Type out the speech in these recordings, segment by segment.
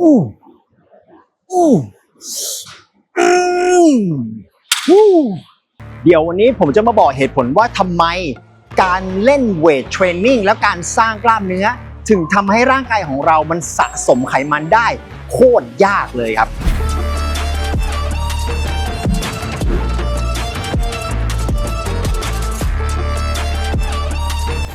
อู้อู้อืมอู้เดี๋ยววันนี้ผมจะมาบอกเหตุผลว่าทำไม การเล่นเวทเทรนนิ่งและการสร้างกล้ามเนื้อ ถึงทำให้ร่างกายของเรามันสะสมไขมันได้ โคตรยากเลยครับ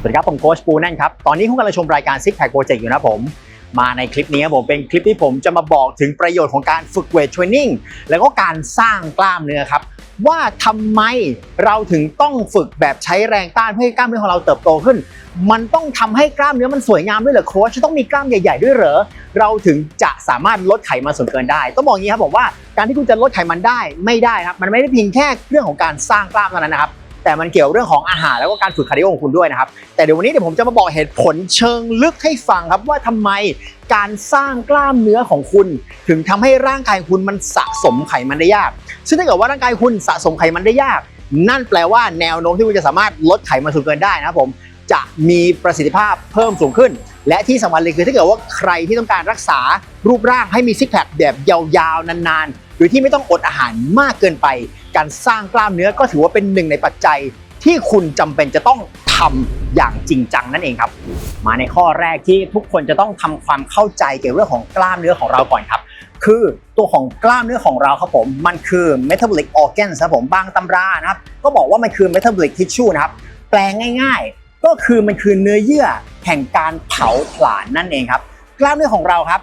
สวัสดีครับผมโค้ชปูแน่นครับ ตอนนี้คุณกำลังชมรายการ Six Pack Project อยู่นะผม มาในคลิปนี้ผมเป็นคลิปที่ผมจะมาบอกถึงประโยชน์ของการฝึกเวทเทรนนิ่งแล้วก็การสร้างกล้ามเนื้อครับ ว่าทำไมเราถึงต้องฝึกแบบใช้แรงต้านเพื่อให้กล้ามเนื้อของเราเติบโตขึ้น มันต้องทำให้กล้ามเนื้อมันสวยงามด้วยเหรอโค้ชจะต้องมีกล้ามใหญ่ๆด้วยเหรอเราถึงจะสามารถลดไขมันส่วนเกินได้ ต้องบอกงี้ครับผมว่าการที่คุณจะลดไขมันได้ไม่ได้ครับมันไม่ได้เพียงแค่เรื่องของการสร้างกล้ามเท่านั้นนะครับ แต่มันเกี่ยวเรื่องของอาหารแล้วก็การฝึกคาร์ดิโอของคุณด้วยนะครับ แต่เดี๋ยววันนี้เดี๋ยวผมจะมาบอกเหตุผลเชิงลึกให้ฟังครับว่าทำไมการสร้างกล้ามเนื้อของคุณ ถึงทำให้ร่างกายคุณมันสะสมไขมันได้ยาก ซึ่งถ้าเกิดว่าร่างกายคุณสะสมไขมันได้ยาก นั่นแปลว่าแนวโน้มที่คุณจะสามารถลดไขมันส่วนเกินได้นะครับผมจะมีประสิทธิภาพเพิ่มสูงขึ้น และที่สำคัญเลยคือถ้าเกิดว่าใครที่ต้องการรักษารูปร่างให้มีซิกแพคแบบยาวๆนานๆ โดยที่ไม่ต้องอดอาหารมากเกินไป การสร้างกล้ามเนื้อก็ถือว่าเป็นหนึ่งในปัจจัยที่คุณจำเป็นจะต้องทำอย่างจริงจังนั่นเองครับ มาในข้อแรกที่ทุกคนจะต้องทำความเข้าใจเกี่ยวกับเรื่องของกล้ามเนื้อของเราก่อนครับ คือตัวของกล้ามเนื้อของเราครับผม มันคือ metabolic organs ครับผมบางตำรานะครับ ก็บอกว่ามันคือ metabolic tissue นะครับ แปลงง่าย ๆ ก็คือมันคือเนื้อเยื่อแห่งการเผาผลาญนั่นเองครับ กล้ามเนื้อของเราครับ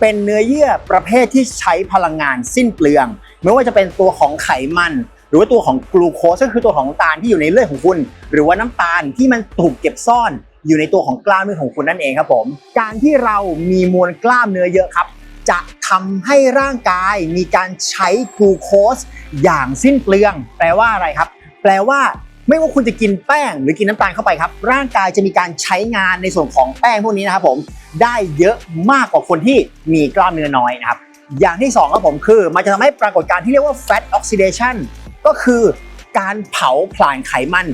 เป็นเนื้อเยื่อประเภทที่ใช้พลังงานสิ้นเปลือง ไม่ว่าจะเป็นตัวของไขมัน หรือว่าตัวของกลูโคสก็คือตัวของน้ำตาลที่อยู่ในเลือดของคุณ หรือว่าน้ำตาลที่มันถูกเก็บซ่อนอยู่ในตัวของกล้ามเนื้อของคุณนั่นเองครับผม การที่เรามีมวลกล้ามเนื้อเยอะครับ จะทำให้ร่างกายมีการใช้กลูโคสอย่างสิ้นเปลือง แปลว่าอะไรครับ แปลว่า ไม่ว่าคุณจะกินแป้งหรือกินน้ำตาลเข้าไปครับ ร่างกายจะมีการใช้งานในส่วนของแป้งพวกนี้นะครับผมได้เยอะมากกว่าคนที่มีกล้ามเนื้อน้อยนะครับอย่างที่สองครับผมคือ มันจะทำให้ปรากฏการณ์ที่เรียกว่า fat oxidation ก็คือการเผาผลาญไขมัน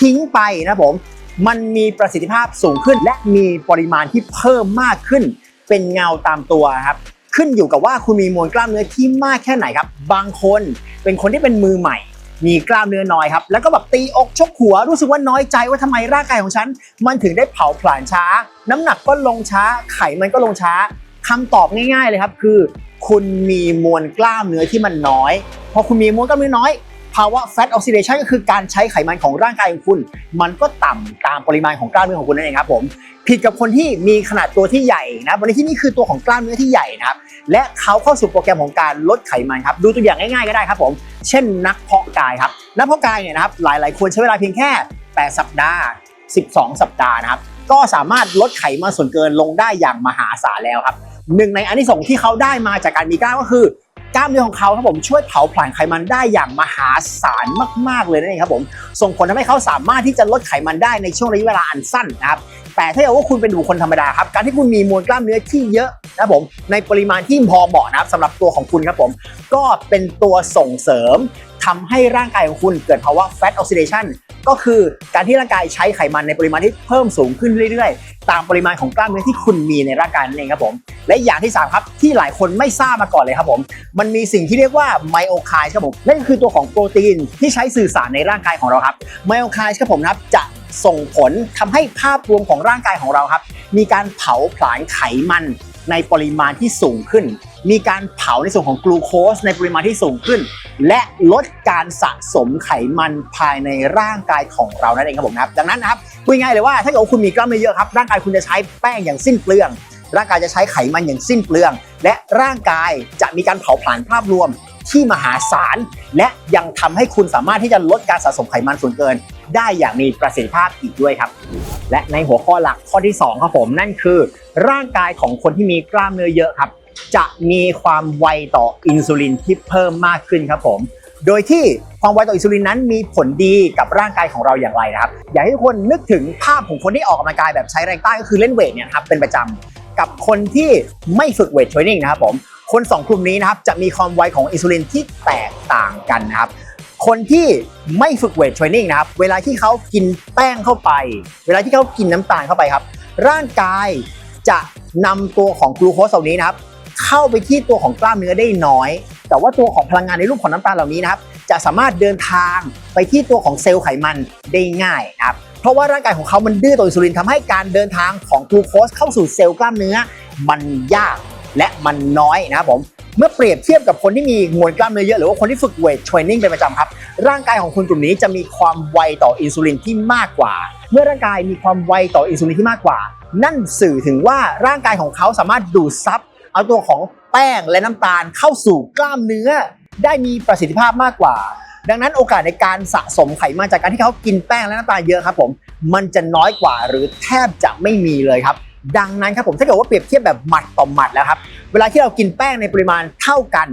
ทิ้งไปนะครับผมมันมีประสิทธิภาพสูงขึ้น และมีปริมาณที่เพิ่มมากขึ้น เป็นเงาตามตัวครับขึ้นอยู่กับว่าคุณมีมวลกล้ามเนื้อที่มากแค่ไหนครับ บางคนเป็นคนที่เป็นมือใหม่ มีกล้ามเนื้อน้อยครับ แล้วก็แบบตีอกชกหัวรู้สึกว่าน้อยใจว่าทำไมร่างกายของฉัน มันถึงได้เผาผลาญช้า น้ำหนักก็ลงช้า ไขมันก็ลงช้าคำตอบง่าย ๆเลยครับ คือ คุณมีมวลกล้ามเนื้อที่มันน้อย พอคุณมีมวลกล้ามเนื้อน้อย ภาวะ fat oxidation ก็คือการใช้ไขมันของร่างกายของคุณ มันก็ต่ำตามปริมาณของกล้ามเนื้อของคุณนั่นเองครับผมผิดกับคนที่มีขนาดตัวที่ใหญ่นะวันนี้ที่นี่คือตัวของกล้ามเนื้อที่ใหญ่นะครับและเขาเข้าสู่โปรแกรมของการลดไขมันครับดูตัวอย่างง่ายๆก็ได้ครับผม เช่นนักเพาะกายครับนักเพาะกายเนี่ยนะครับหลายๆคนใช้เวลาเพียงแค่ 8 สัปดาห์ 12 สัปดาห์นะครับก็สามารถลดไขมันส่วนเกินลงได้อย่างมหาศาลแล้วครับหนึ่งในอันที่สงที่เขาได้มาจากการมีกล้ามก็คือ ล้ามเนื้อของเขาครับผมช่วยเผาผลาญไขมันได้อย่างมหาศาลมากๆเลยนั่นเองครับผมส่งผลทำให้เขาสามารถที่จะลดไขมันได้ในช่วงระยะเวลาอันสั้นนะครับแต่ถ้าเกิดว่าคุณเป็นบุคคลธรรมดาครับการที่คุณมีมวลกล้ามเนื้อที่เยอะนะครับผมในปริมาณที่พอเหมาะนะครับสำหรับตัวของคุณครับผม ก็เป็นตัวส่งเสริมทำให้ร่างกายของคุณเกิดภาวะ fat oxidation ก็คือการที่ร่างกายใช้ไขมันในปริมาณที่เพิ่มสูงขึ้นเรื่อยๆ ตามปริมาณของกล้ามเนื้อที่คุณมีในร่างกายนั่นเองครับผม และอย่างที่สามครับที่หลายคนไม่ทราบมาก่อนเลยครับผม มันมีสิ่งที่เรียกว่าไมโอไคส์ครับผมนั่นก็คือตัวของโปรตีนที่ใช้สื่อสารในร่างกายของเราครับไมโอไคส์ครับผมนะครับจะส่งผลทำให้ภาพรวมของร่างกายของเราครับ มีการเผาผลาญไขมัน ในปริมาณที่สูงขึ้น มีการเผาในส่วนของกลูโคสในปริมาณที่สูงขึ้น และลดการสะสมไขมันภายในร่างกายของเรานั่นเองครับผมนะครับ ดังนั้นนะครับพูดง่ายเลยว่าถ้าเกิดคุณมีกล้ามเนื้อเยอะครับร่างกายคุณจะใช้แป้งอย่างสิ้นเปลือง ร่างกายจะใช้ไขมันอย่างสิ้นเปลือง และร่างกายจะมีการเผาผลาญภาพรวมที่มหาศาล และยังทำให้คุณสามารถที่จะลดการสะสมไขมันส่วนเกิน ได้อย่างมีประสิทธิภาพอีกด้วยครับ และในหัวข้อหลักข้อที่ 2 ครับผม นั่นคือ ร่างกายของคนที่มีกล้ามเนื้อเยอะครับ จะมีความไวต่ออินซูลินที่เพิ่มมากขึ้นครับผม โดยที่ความไวต่ออินซูลินนั้นมีผลดีกับร่างกายของเราอย่างไรนะครับอยากให้ทุกคนนึกถึงภาพของคนที่ออกกำลังกายแบบใช้แรงต้านก็คือเล่นเวทเนี่ยครับเป็นประจำกับคนที่ไม่ฝึกเวทเทรนนิ่งนะครับผมคนสองกลุ่มนี้นะครับจะมีความไวของอินซูลินที่แตกต่างกันนะครับ คนที่ไม่ฝึกเวทเทรนนิ่งนะครับ เวลาที่เขากินแป้งเข้าไป เวลาที่เขากินน้ำตาลเข้าไปครับ ร่างกายจะนำตัวของกลูโคสเหล่านี้นะครับ เข้าไปที่ตัวของกล้ามเนื้อได้น้อย แต่ว่าตัวของพลังงานในรูปของน้ำตาลเหล่านี้นะครับ จะสามารถเดินทางไปที่ตัวของเซลล์ไขมันได้ง่ายนะครับ เพราะว่าร่างกายของเขามันดื้อต่ออินซูลินทำให้การเดินทางของกลูโคสเข้าสู่เซลล์กล้ามเนื้อ มันยากและมันน้อยนะครับผม เมื่อเปรียบเทียบกับคนที่มีมวลกล้ามเนื้อเยอะหรือว่าคนที่ฝึกเวทเทรนนิ่งเป็นประจำครับ ร่างกายของคนกลุ่มนี้จะมีความไวต่ออินซูลินที่มากกว่า เมื่อร่างกายมีความไวต่ออินซูลินที่มากกว่า นั่นสื่อถึงว่าร่างกายของเขาสามารถดูดซับเอาตัวของแป้งและน้ำตาลเข้าสู่กล้ามเนื้อ ได้มีประสิทธิภาพมากกว่า ดังนั้นโอกาสในการสะสมไขมันจากการที่เขากินแป้งและน้ำตาลเยอะครับผมมันจะน้อยกว่าหรือแทบจะไม่มีเลยครับดังนั้นครับผมถ้าเกิดว่าเปรียบเทียบแบบหมัดต่อหมัดแล้วครับ เวลาที่เรากินแป้งในปริมาณเท่ากัน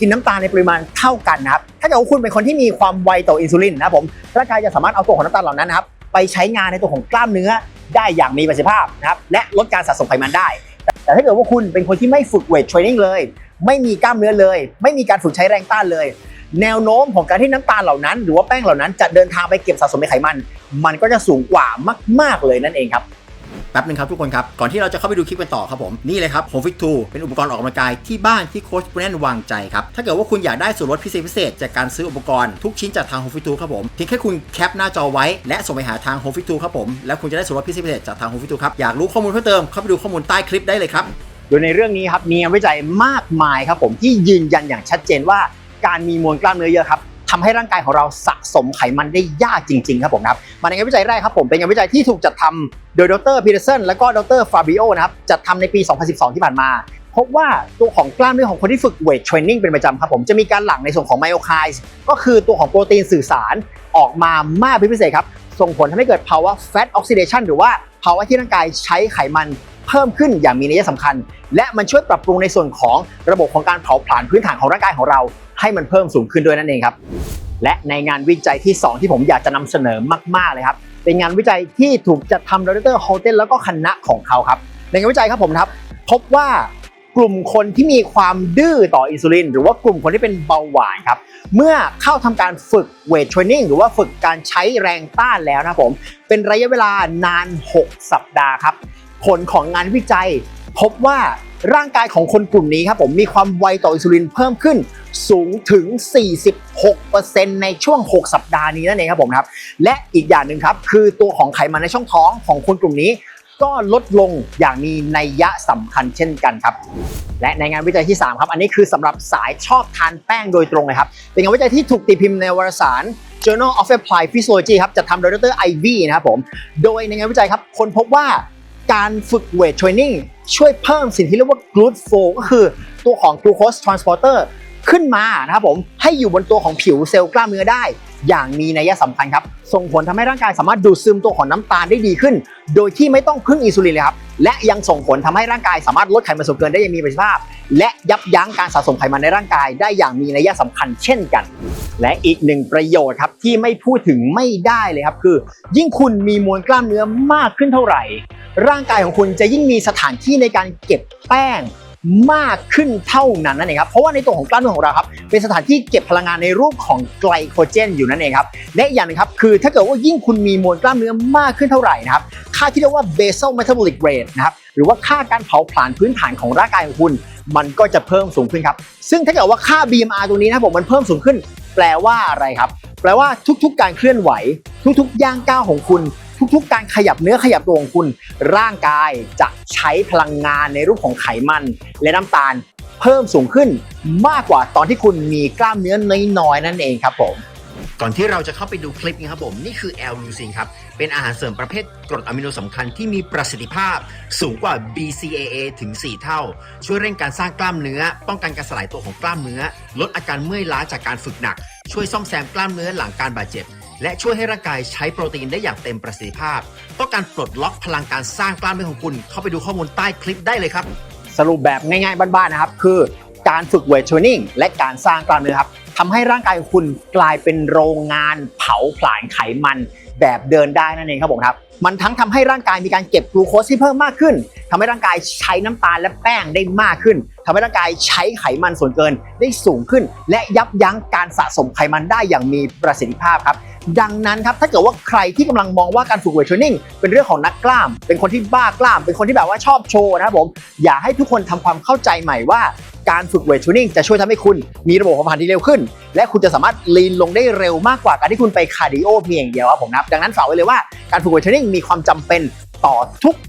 กินน้ำตาลในปริมาณเท่ากันนะครับถ้าเกิดว่าคุณเป็นคนที่มีความไวต่ออินซูลินนะครับผมร่างกายจะสามารถเอาตัวของน้ำตาลเหล่านั้นนะครับไปใช้งานในตัวของกล้ามเนื้อได้อย่างมีประสิทธิภาพนะครับและลดการสะสมไขมันได้ แต่ถ้าเกิดว่าคุณเป็นคนที่ไม่ฝึกเวทเทรนนิ่งเลย ไม่มีกล้ามเนื้อเลย ไม่มีการฝึกใช้แรงต้านเลย แนวโน้มของการที่น้ำตาลเหล่านั้น หรือว่าแป้งเหล่านั้นจะเดินทางไปเก็บสะสมในไขมัน มันก็จะสูงกว่ามาก ๆเลยนั่นเองครับ แป๊บนึงครับทุกคนครับ ก่อนที่เราจะเข้าไปดูคลิปกันต่อครับผม นี่เลยครับ Home Fit 2เป็นอุปกรณ์ออกกำลังกายที่บ้านที่โค้ชปุแนนวางใจครับ ถ้าเกิดว่าคุณอยากได้ส่วนลดพิเศษพิเศษจากการซื้ออุปกรณ์ทุกชิ้นจากทาง Home Fit 2ครับผมเพียงแค่คุณแคปหน้าจอไว้และส่งไปหาทาง Home Fit 2ครับผมแล้วคุณจะได้ส่วนลดพิเศษพิเศษจากทาง Home Fit 2ครับอยากรู้ข้อมูลเพิ่มเติมเข้าไปดูข้อมูลใต้คลิปได้เลยครับโดยในเรื่องนี้ครับมีงานวิจัยมากมายครับผมที่ยืนยันอย่างชัดเจนว่าการมีมวลกล้ามเนื้อเยอะครับ ทำให้ร่างกายของเราสะสมไขมันได้ยากจริง ๆ ครับผมครับมาในงานวิจัยแรกครับผมเป็นงานวิจัยที่ถูกจัดทำโดยดรพีเตอร์สันและก็ดรฟาบิโอนะครับจัดทำในปี 2012 ที่ผ่านมาพบว่าตัวของกล้ามเนื้อของคนที่ฝึกเวทเทรนนิ่งเป็นประจำครับผมจะมีการหลั่งในส่วนของไมโอไคส์ก็คือตัวของโปรตีนสื่อสารออกมามากเป็นพิเศษครับ ส่งผลทำให้เกิดภาวะ fat oxidation หรือว่าภาวะที่ร่างกายใช้ไขมันเพิ่มขึ้นอย่างมีนัยสำคัญ และมันช่วยปรับปรุงในส่วนของระบบของการเผาผลาญพื้นฐานของร่างกายของเรา ให้มันเพิ่มสูงขึ้นด้วยนั่นเองครับ และในงานวิจัยที่ 2 ที่ผมอยากจะนำเสนอมากๆเลยครับ เป็นงานวิจัยที่ถูกจัดทำโดยดรฮอลเทนแล้วก็คณะของเขาครับ ในงานวิจัยครับผมครับ พบว่ากลุ่มคนที่มีความดื้อต่ออินซูลิน หรือว่ากลุ่มคนที่เป็นเบาหวานครับ เมื่อเข้าทำการฝึกเวทเทรนนิ่งหรือว่าฝึกการใช้แรงต้านแล้วนะผม เป็นระยะเวลานาน 6 สัปดาห์ครับ ผลของงานวิจัยพบว่า ร่างกายของคนกลุ่มนี้ครับผมมีความไวต่ออินซูลินเพิ่มขึ้นสูงถึง 46%ในช่วง 6 สัปดาห์นี้นั่นเองครับผมครับ และอีกอย่างหนึ่งครับ คือตัวของไขมันในช่องท้องของคนกลุ่มนี้ ก็ลดลงอย่างมีนัยยะสำคัญเช่นกันครับ และในงานวิจัยที่ 3 ครับ อันนี้คือสำหรับสายชอบทานแป้งโดยตรงเลยครับ เป็นงานวิจัยที่ถูกตีพิมพ์ในวารสาร Journal of Applied Physiology ครับจะทำโดยดรไอวีนะครับผม โดยในงานวิจัยครับคนพบว่าการฝึกเวทเทรนนิ่ง ช่วยเพิ่มสิ่งที่เรียกว่า glut flow ก็คือตัวของ glucose transporter ขึ้นมานะครับผมให้อยู่บนตัวของผิวเซลล์กล้ามเนื้อได้ อย่างมีนัยสำคัญครับ ส่งผลทำให้ร่างกายสามารถดูดซึมตัวของน้ำตาลได้ดีขึ้น โดยที่ไม่ต้องพึ่งอินซูลินเลยครับ และยังส่งผลทำให้ร่างกายสามารถลดไขมันส่วนเกินได้อย่างมีประสิทธิภาพ และยับยั้งการสะสมไขมันในร่างกายได้อย่างมีนัยสำคัญเช่นกัน และอีกหนึ่งประโยชน์ครับที่ไม่พูดถึงไม่ได้เลยครับคือ ยิ่งคุณมีมวลกล้ามเนื้อมากขึ้นเท่าไหร่ ร่างกายของคุณจะยิ่งมีสถานที่ในการเก็บแป้งมากขึ้นเท่านั้นนั่นเองครับเพราะว่าในตัวของกล้ามเนื้อของเราครับเป็นสถานที่เก็บพลังงานในรูปของไกลโคเจนอยู่นั่นเองครับและอย่างหนึงครับคือถ้าเกิดว่ายิ่งคุณมีมวลกล้ามเนื้อมากขึ้นเท่าไหร่นะครับค่าที่เรียกว่า basal metabolic rate นะครับหรือว่าค่าการเผาผลาญพื้นฐานของร่างกายของคุณมันก็จะเพิ่มสูงขึ้นครับ ซึ่งถ้าเกิดว่าค่า BMR ตรงนี้นะผมมันเพิ่มสูงขึ้น แปลว่าอะไรครับ แปลว่าทุกๆ การเคลื่อนไหว ทุกๆ ย่างก้าวของคุณ ทุกๆ การขยับเนื้อขยับตัวของคุณ ร่างกายจะใช้พลังงานในรูปของไขมัน และน้ำตาลเพิ่มสูงขึ้นมากกว่าตอนที่คุณมีกล้ามเนื้อน้อยๆนั่นเองครับผมก่อนที่เราจะเข้าไปดูคลิปนี้ครับผมนี่คือ l อลลูซินครับ เป็นอาหารเสริมประเภทกรดอะมิโนสำคัญที่มีประสิทธิภาพสูงกว่า BCAA ถึง 4 เท่า ช่วยเร่งการสร้างกล้ามเนื้อ ป้องกันการสลายตัวของกล้ามเนื้อ ลดอาการเมื่อยล้าจากการฝึกหนัก ช่วยซ่อมแซมกล้ามเนื้อหลังการบาดเจ็บ และช่วยให้ร่างกายใช้โปรตีนได้อย่างเต็มประสิทธิภาพ ต้องการปลดล็อกพลังการสร้างกล้ามเนื้อของคุณ เข้าไปดูข้อมูลใต้คลิปได้เลยครับ สรุปแบบง่ายๆบ้านๆนะครับ คือการฝึกเวทเทรนนิ่งและการสร้างกล้ามเนื้อครับทำให้ร่างกายคุณกลายเป็นโรงงานเผาผลาญไขมัน แบบเดินได้นั่นเองครับผมครับ มันทั้งทำให้ร่างกายมีการเก็บกลูโคสที่เพิ่มมากขึ้นทำให้ร่างกายใช้น้ำตาลและแป้งได้มากขึ้นทำให้ร่างกายใช้ไขมันส่วนเกินได้สูงขึ้น และยับยั้งการสะสมไขมันได้อย่างมีประสิทธิภาพครับดังนั้นครับถ้าเกิดว่าใครที่กำลังมองว่าการฝึกเวทเทรนนิ่งเป็นเรื่องของนักกล้าม เป็นคนที่บ้ากล้าม เป็นคนที่แบบว่าชอบโชว์นะครับผม อย่าให้ทุกคนทำความเข้าใจใหม่ว่า การฝึกเวทเทรนนิ่งจะช่วยทำให้คุณมีระบบเผามผลาญที่เร็วขึ้น และคุณจะสามารถลีนลงได้เร็วมากกว่าการที่คุณไปคาร์ดิโอเพียงอย่างเดียวครับผมนะดังนั้นฝากไว้เลยว่าการฝึกเวทเทรนนิ่งมีความจำเป็นต่อ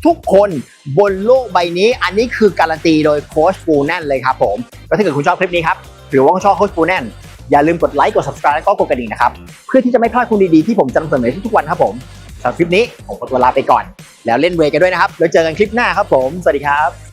ทุกๆ คนบนโลกใบนี้ อันนี้คือการันตีโดยโค้ชปูแน่นเลยครับผมแล้วถ้าเกิดคุณชอบคลิปนี้ครับหรือว่าชอบโค้ชปูแน่นอย่าลืมกดไลค์กด subscribe แล้วก็กดกระดิ่งนะครับเพื่อที่จะไม่พลาดคุณดีๆที่ผมจะนำเสนอทุกๆวันครับผมสำหรับคลิปนี้ผมขอตัวลาไปก่อน แล้วเล่นเวกันด้วยนะครับแล้วเจอกันคลิปหน้าครับผม สวัสดีครับ